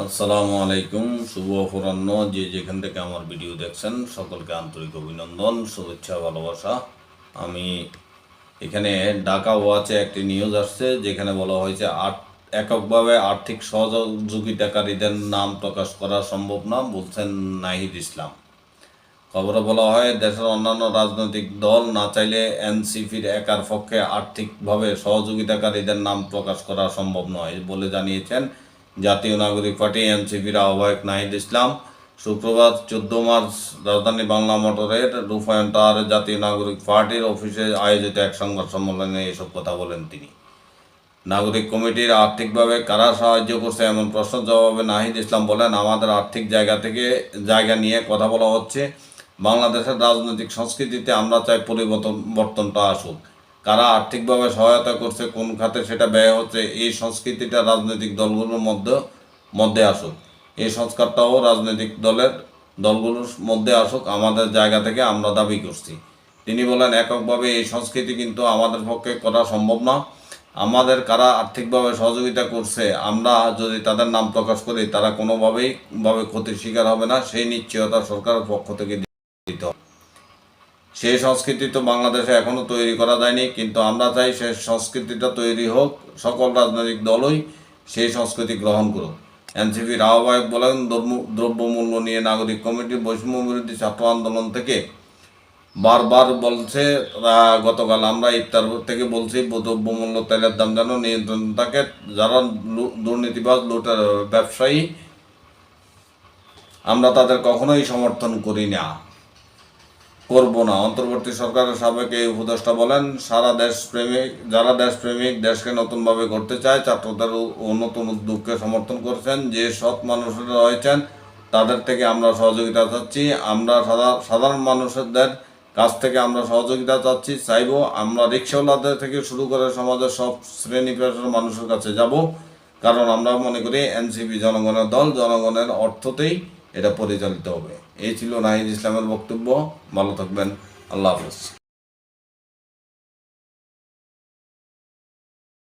আসসালামু আলাইকুম, শুভ অপরাহ্ন। যে যেখান থেকে আমার ভিডিও দেখছেন, সকলকে আন্তরিক অভিনন্দন, শুভেচ্ছা, ভালোবাসা। আমি এখানে ঢাকা ওয়াচে একটি নিউজ আসছে, যেখানে বলা হয়েছে, আট এককভাবে আর্থিক সহযোগিতাকারীদের নাম প্রকাশ করা সম্ভব না, বলছেন নাহিদ ইসলাম। খবরে বলা হয়, দেশের অন্যান্য রাজনৈতিক দল না চাইলে এনসিপির একার পক্ষে আর্থিকভাবে সহযোগিতাকারীদের নাম প্রকাশ করা সম্ভব নয় বলে জানিয়েছেন জাতীয় নাগরিক পার্টি, এনসিপির আহ্বায়ক নাহিদ ইসলাম শুক্রবার চোদ্দ মার্চ রাজধানী বাংলা মোটরের রূপায়ণ টাওয়ারে জাতীয় নাগরিক পার্টির অফিসে আয়োজিত এক সংবাদ সম্মেলনে এসব কথা বলেন তিনি। নাগরিক কমিটির আর্থিকভাবে কারা সাহায্য করছে এমন প্রশ্ন জবাবে নাহিদ ইসলাম বলেন, আমাদের আর্থিক জায়গা থেকে জায়গা নিয়ে কথা বলা হচ্ছে। বাংলাদেশের রাজনৈতিক সংস্কৃতিতে আমরা চাই পরিবর্তন, বর্তনটা আসুক। কারা আর্থিকভাবে সহায়তা করছে, কোন খাতে সেটা ব্যয় হচ্ছে, এই সংস্কৃতিটা রাজনৈতিক দলগুলোর মধ্যে মধ্যে আসুক। এই সংস্কারটাও রাজনৈতিক দলের, দলগুলোর মধ্যে আসুক, আমাদের জায়গা থেকে আমরা দাবি করছি। তিনি বলেন, এককভাবে এই সংস্কৃতি কিন্তু আমাদের পক্ষে করা সম্ভব না। আমাদের কারা আর্থিকভাবে সহযোগিতা করছে, আমরা যদি তাদের নাম প্রকাশ করি, তারা কোনোভাবেই ভাবে ক্ষতির শিকার হবে না। সেই নিশ্চয়তা সরকারের পক্ষ থেকে দিতে হবে। সেই সংস্কৃতি তো বাংলাদেশে এখনও তৈরি করা যায়নি, কিন্তু আমরা চাই সেই সংস্কৃতিটা তৈরি হোক, সকল রাজনৈতিক দলই সেই সংস্কৃতি গ্রহণ করুক। এনসিপির আহ্বায়ক বলেন, দ্রব্য- দ্রব্যমূল্য নিয়ে নাগরিক কমিটির বৈষম্য বিরোধী ছাত্র আন্দোলন থেকে বারবার বলছে গতকাল আমরা ইফতার থেকে বলছি, দ্রব্যমূল্য তেলের দাম যেন নিয়ন্ত্রণ থাকে, যারা দুর্নীতিবাজ, লুটের ব্যবসায়ী, আমরা তাদের কখনোই সমর্থন করি না। করব না। অন্তর্বর্তী সরকারের সাবেক এই উপদেষ্টা বলেন, সারা দেশ প্রেমিক যারা দেশপ্রেমিক দেশকে নতুনভাবে করতে চায়, ছাত্রদের নতুন উদ্যোগকে সমর্থন করছেন। যে সৎ মানুষেরা রয়েছেন, তাদের থেকে আমরা সহযোগিতা চাচ্ছি। আমরা সাধা- সাধারণ মানুষদের কাছ থেকে আমরা সহযোগিতা চাচ্ছি, চাইব। আমরা রিক্সাওয়ালাদের থেকে শুরু করে সমাজের সব শ্রেণি পেশার মানুষের কাছে যাব। কারণ আমরা মনে করি, এনসিপি জনগণের দল, জনগণের অর্থতেই এটা পরিচালিত হবে। এই ছিল নাহিদ ইসলামের বক্তব্য। ভালো থাকবেন। আল্লাহ হাফেজ।